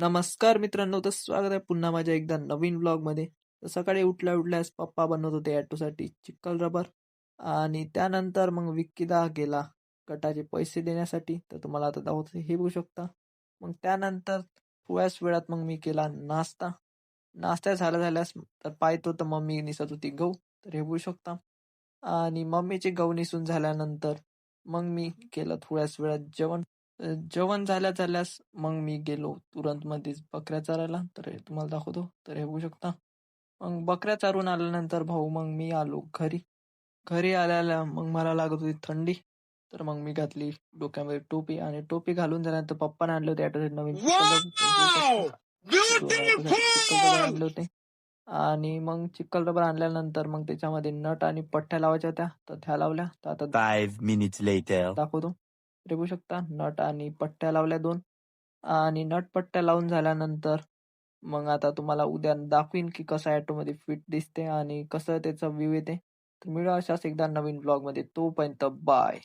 नमस्कार मित्रांनो तर स्वागत आहे पुन्हा माझ्या एकदा नवीन ब्लॉगमध्ये तर सकाळी उठल्या उठल्यास पप्पा बनवत होते ॲटोसाठी चिक्कल रबर आणि त्यानंतर मग विक्कीदा गेला गटाचे पैसे देण्यासाठी. तर तुम्हाला आता दाखवत हे बघू शकता. मग त्यानंतर थोड्याच वेळात मग मी केला नाश्ता. नाश्ता झाला झाल्यास तर पाहतो तर मम्मी निसत होती गहू तर हे बघू शकता. आणि मम्मीचे गहू निसून झाल्यानंतर मग मी केलं थोड्याच वेळात जेवण. जेवण झाल्या झाल्यास मग मी गेलो तुरंत मध्येच बकऱ्या चरायला. तर हे तुम्हाला दाखवतो. तर हे बघू शकता. मग बकऱ्या चारून आल्यानंतर भाऊ मग मी आलो घरी. घरी आल्याला मग मला लागत होती थंडी. तर मग मी घातली डोक्यामध्ये टोपी आणि टोपी घालून झाल्यानंतर पप्पाने आणले होते ॲटोचे नवीन आणले होते. आणि मग चिखल रबर आणल्यानंतर मग त्याच्यामध्ये नट आणि पट्ट्या लावायच्या होत्या. तर त्या लावल्या. तर आता. दाखवतो. ते शकता. नट आणि पट्ट्या लावल्या दोन. आणि नट पट्ट्या लावून झाल्यानंतर मग आता तुम्हाला उद्या दाखवीन की कसं ॲटोमध्ये फिट दिसते आणि कसं त्याचा व्ह्यू येते. तर मिळू अशाच एकदा नवीन ब्लॉगमध्ये. तोपर्यंत बाय.